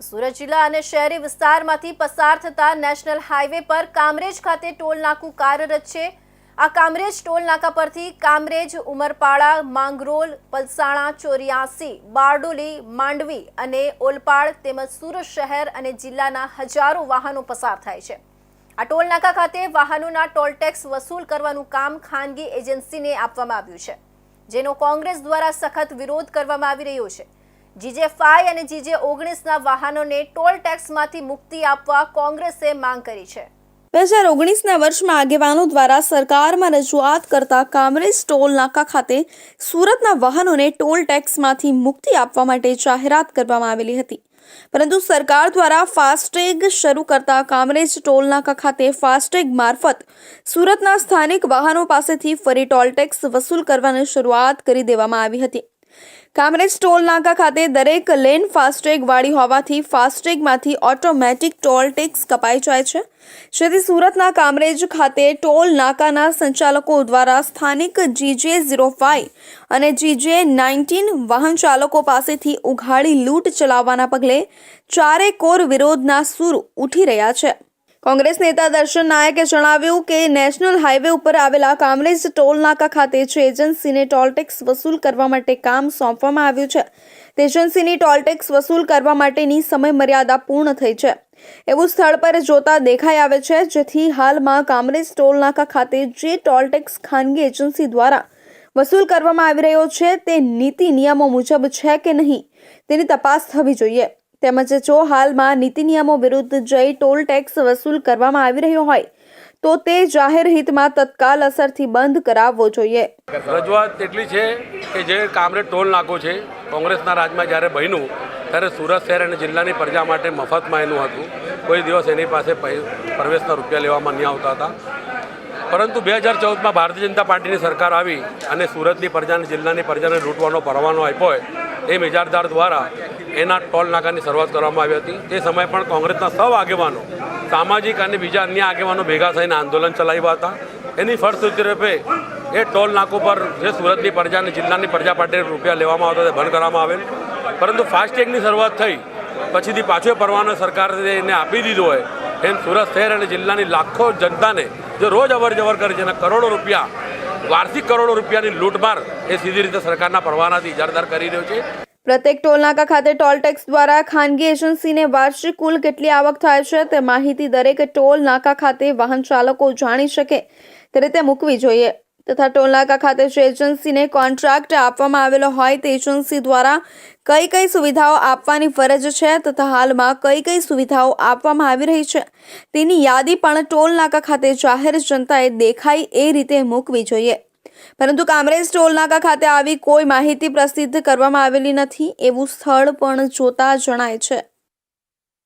સુરત જિલ્લા અને શહેરી વિસ્તારમાંથી પસાર થતા નેશનલ હાઈવે પર કામરેજ ખાતે ટોલ નાકું કાર્યરત છે. આ કામરેજ ટોલ નાકા પરથી કામરેજ, ઉમરપાડા, માંગરોલ, પલસાણા, ચોર્યાસી, બારડોલી, માંડવી અને ઓલપાડ તેમજ સુરત શહેર અને જિલ્લાના હજારો વાહનો પસાર થાય છે. આ ટોલ નાકા ખાતે વાહનોના ટોલ ટેક્સ વસૂલ કરવાનું કામ ખાનગી એજન્સીને આપવામાં આવ્યું છે, જેનો કોંગ્રેસ દ્વારા સખત વિરોધ કરવામાં આવી રહ્યો છે. જીજે ફાઈવ અને જીજે ઓગણીસના વાહનોને ટોલ ટેક્સમાંથી મુક્તિ આપવા કોંગ્રેસે માંગ કરી છે. બે હજાર ઓગણીસના વર્ષમાં આગેવાનો દ્વારા સરકારમાં રજૂઆત કરતા કામરેજ ટોલ નાકા ખાતે સુરતના વાહનોને ટોલ ટેક્સમાંથી મુક્તિ આપવા માટે જાહેરાત કરવામાં આવેલી હતી. પરંતુ સરકાર દ્વારા ફાસ્ટેગ શરૂ કરતા કામરેજ ટોલ નાકા ખાતે ફાસ્ટેગ મારફત સુરતના સ્થાનિક વાહનો પાસેથી ફરી ટોલ ટેક્સ વસૂલ કરવાની શરૂઆત કરી દેવામાં આવી હતી. કામરેજ ટોલ નાકા ખાતે દરેક લેન ફાસ્ટેગ વાળી હોવાથી ફાસ્ટેગમાંથી ઓટોમેટિક ટોલ ટેક્સ કપાઈ જાય છે. જેથી સુરતના કામરેજ ખાતે ટોલ નાકાના સંચાલકો દ્વારા સ્થાનિક જીજે ઝીરો ફાઈવ અને જીજે નાઇન્ટીન વાહન ચાલકો પાસેથી ઉઘાડી લૂંટ ચલાવવાના પગલે ચારે કોર વિરોધના સૂર ઉઠી રહ્યા છે. કોંગ્રેસ નેતા દર્શન નાયકે જણાવ્યું કે નેશનલ હાઈવે ઉપર આવેલા કામરેજ ટોલ નાકા ખાતે જે એજન્સીને ટોલ ટેક્સ વસૂલ કરવા માટે કામ સોંપવામાં આવ્યું છે. તે એજન્સીની ટોલ ટેક્સ વસૂલ કરવા માટેની સમય મર્યાદા પૂર્ણ થઈ છે. એવું સ્થળ પર જોતા દેખાઈ આવે છે, જેથી હાલમાં કામરેજ ટોલ નાકા ખાતે જે ટોલ ટેક્સ ખાનગી એજન્સી દ્વારા વસૂલ કરવામાં આવી રહ્યો છે, તે નીતિ નિયમો મુજબ છે કે નહીં તેની તપાસ થવી જોઈએ. તેમજ જો હાલમાં નીતિ નિયમો વિરુદ્ધ જઈ ટોલ ટેક્સ વસૂલ કરવામાં આવી રહ્યો હોય, તો તે જાહેર હિતમાં તત્કાલ અસરથી બંધ કરાવવો જોઈએ. રજૂઆત એટલી છે કે જે કામરે ટોલ નાકો છે, કોંગ્રેસના રાજમાં જ્યારે બન્યું, ત્યારે સુરત શહેર અને જિલ્લાની પ્રજા માટે મફતમાં એનું હતું. કોઈ દિવસ એની પાસે પ્રવેશના રૂપિયા લેવામાં નહીં આવતા હતા. પરંતુ બે હજાર ચૌદમાં ભારતીય જનતા પાર્ટીની સરકાર આવી અને સુરતની પ્રજાને જિલ્લાની પ્રજાને લૂંટવાનો પરવાનો આપ્યો હોય એ મિજારદાર દ્વારા એના ટોલ નાકાની શરૂઆત કરવામાં આવી હતી. તે સમયે પણ કોંગ્રેસના સૌ આગેવાનો સામાજિક અને બીજા અન્ય આગેવાનો ભેગા થઈને આંદોલન ચલાવ્યા હતા. એની ફળશ્રુતિ રૂપે એ ટોલ નાકો પર જે સુરતની પ્રજા અને જિલ્લાની પ્રજા માટે રૂપિયા લેવામાં આવતા તે બંધ કરવામાં આવેલ. પરંતુ ફાસ્ટેગની શરૂઆત થઈ, પછીથી પાછો પરવાનો સરકારે એને આપી દીધો હોય, એમ સુરત શહેર અને જિલ્લાની લાખો જનતાને જે રોજ અવર જવર કરે છે અને કરોડો રૂપિયા વાર્ષિક કરોડો રૂપિયાની લૂંટમાર એ સીધી રીતે સરકારના પરવાનાથી ઇજારદાર કરી રહ્યો છે. પ્રત્યેક ટોલ નાકા ખાતે ટોલ ટેક્સ દ્વારા ખાનગી એજન્સીને વાર્ષિક કુલ કેટલી આવક થાય છે તે માહિતી દરેક ટોલ નાકા ખાતે વાહન ચાલકો જાણી શકે તે રીતે મૂકવી જોઈએ. તથા ટોલ નાકા ખાતે જે એજન્સીને કોન્ટ્રાક્ટ આપવામાં આવેલો હોય તે એજન્સી દ્વારા કઈ કઈ સુવિધાઓ આપવાની ફરજ છે તથા હાલમાં કઈ કઈ સુવિધાઓ આપવામાં આવી રહી છે? તેની યાદી પણ ટોલ નાકા ખાતે જાહેર જનતાએ દેખાય એ રીતે મૂકવી જોઈએ. પરંતુ કામરેજ ટોલ નાકા ખાતે આવી કોઈ માહિતી પ્રસિદ્ધ કરવામાં આવેલી નથી, એવું સ્થળ પણ જોતા જણાય છે.